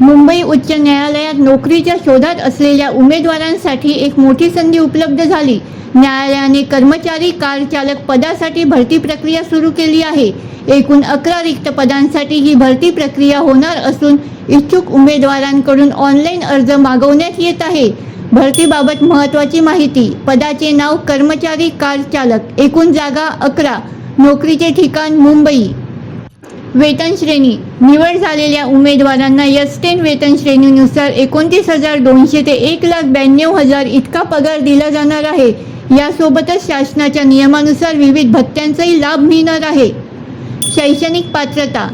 मुंबई उच्च न्यायालयात नोकरीच्या शोधात असलेल्या उमेदवारांसाठी एक मोठी संधी उपलब्ध झाली. न्यायालयाने कर्मचारी कार चालक पदासाठी भरती प्रक्रिया सुरू केली आहे. एकूण अकरा रिक्त पदांसाठी ही भरती प्रक्रिया होणार असून इच्छुक उमेदवारांकडून ऑनलाईन अर्ज मागवण्यात येत आहे. भरतीबाबत महत्त्वाची माहिती पदाचे नाव कर्मचारी कार चालक एकूण जागा अकरा नोकरीचे ठिकाण मुंबई. वेतन श्रेणी. निवड झालेल्या उमेदवारांना यस्टेन वेतन श्रेणीनुसार एकोणतीस हजार दोनशे ते एक लाख ब्याण्णव हजार इतका पगार दिला जाणार आहे. यासोबतच शासनाच्या नियमानुसार विविध भत्त्यांचाही लाभ मिळणार आहे. शैक्षणिक पात्रता.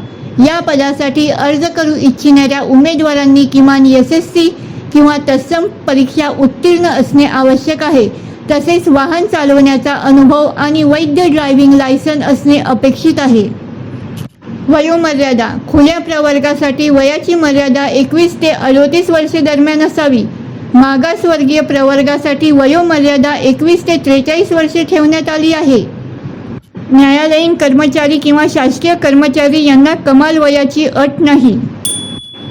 या पदासाठी अर्ज करू इच्छिणाऱ्या उमेदवारांनी किमान एस एस सी किंवा तत्सम परीक्षा उत्तीर्ण असणे आवश्यक आहे. तसेच वाहन चालवण्याचा अनुभव आणि वैध ड्रायव्हिंग लायसन असणे अपेक्षित आहे. वयोमर्यादा. खुल्या प्रवर्गासाठी वयाची मर्यादा एकवीस ते अडोतीस वर्षे दरम्यान असावी. मागासवर्गीय प्रवर्गासाठी वयोमर्यादा एकवीस ते त्रेचाळीस वर्षे ठेवण्यात आली आहे. न्यायालयीन कर्मचारी किंवा शासकीय कर्मचारी यांना कमाल वयाची अट नाही.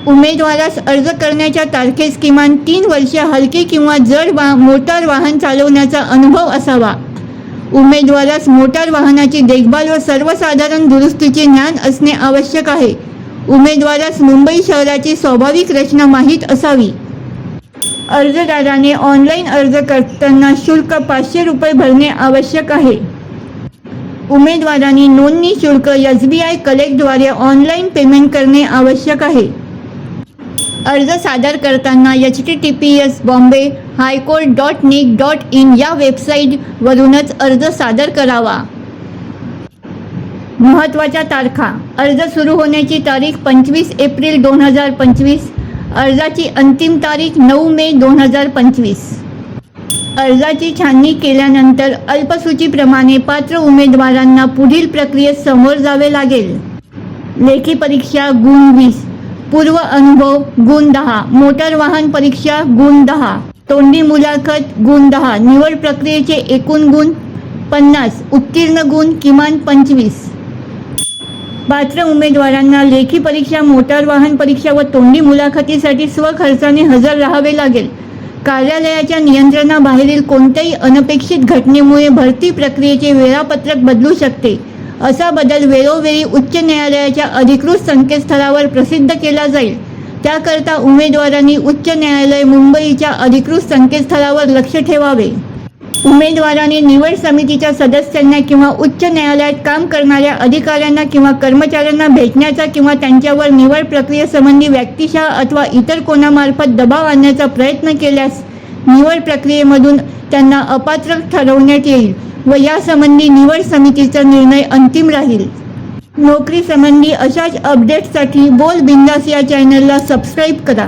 उमेदवारास अर्ज करण्याच्या तारखेस किमान तीन वर्षे हलके किंवा जड वा मोटार वाहन चालवण्याचा अनुभव असावा. उमेदवारास मोटार वाहनाची देखभाल व सर्वसाधारण दुरुस्तीचे ज्ञान असणे आवश्यक आहे. उमेदवारास मुंबई शहराची स्वाभाविक रचना माहीत असावी. अर्जदाराने ऑनलाईन अर्ज करताना शुल्क पाचशे रुपये भरणे आवश्यक आहे. उमेदवारांनी नोंदणी शुल्क एस बी आय कलेक्टद्वारे ऑनलाईन पेमेंट करणे आवश्यक आहे. अर्ज सादर करताना H T T P S Bombay high court dot nic dot in या वेबसाईटवरूनच अर्ज सादर करावा. महत्त्वाच्या तारखा. अर्ज सुरू होण्याची तारीख पंचवीस एप्रिल दोन हजार पंचवीस. अर्जाची अंतिम तारीख नऊ मे दोन हजार पंचवीस. अर्जाची छाननी केल्यानंतर अल्पसूचीप्रमाणे पात्र उमेदवारांना पुढील प्रक्रियेत समोर जावे लागेल. लेखी परीक्षा गुण वीस. पूर्व अनुभव गुण दहा. मोटार वाहन परीक्षा गुण दहा. तोंडी मुलाखत गुण दहा. निवड प्रक्रियेचे एकूण गुण पन्नास. उत्तीर्ण गुण किमान पंचवीस. पात्र उमेदवारांना लेखी परीक्षा मोटार वाहन परीक्षा व तोंडी मुलाखतीसाठी स्वखर्चाने हजर राहावे लागेल. कार्यालयाच्या नियंत्रणाबाहेरील कोणत्याही अनपेक्षित घटनेमुळे भरती प्रक्रियेचे वेळापत्रक बदलू शकते. असा बदल वेळोवेळी उच्च न्यायालयाच्या अधिकृत संकेतस्थळावर प्रसिद्ध केला जाईल. त्याकरता उमेदवारांनी उच्च न्यायालय मुंबईच्या अधिकृत संकेतस्थळावर लक्ष ठेवावे. उमेदवारांनी निवड समितीच्या सदस्यांना किंवा उच्च न्यायालयात काम करणाऱ्या अधिकाऱ्यांना किंवा कर्मचाऱ्यांना भेटण्याचा किंवा त्यांच्यावर निवड प्रक्रियेसंबंधी व्यक्तिशः अथवा इतर कोणामार्फत दबाव आणण्याचा प्रयत्न केल्यास निवड प्रक्रियेमधून त्यांना अपात्र ठरवण्यात येईल. व यासंबंधी निवड समितीचा निर्णय अंतिम राहील. नोकरी संबंधी अशाच अपडेट्ससाठी बोल बिंदास या चॅनलला सबस्क्राईब करा.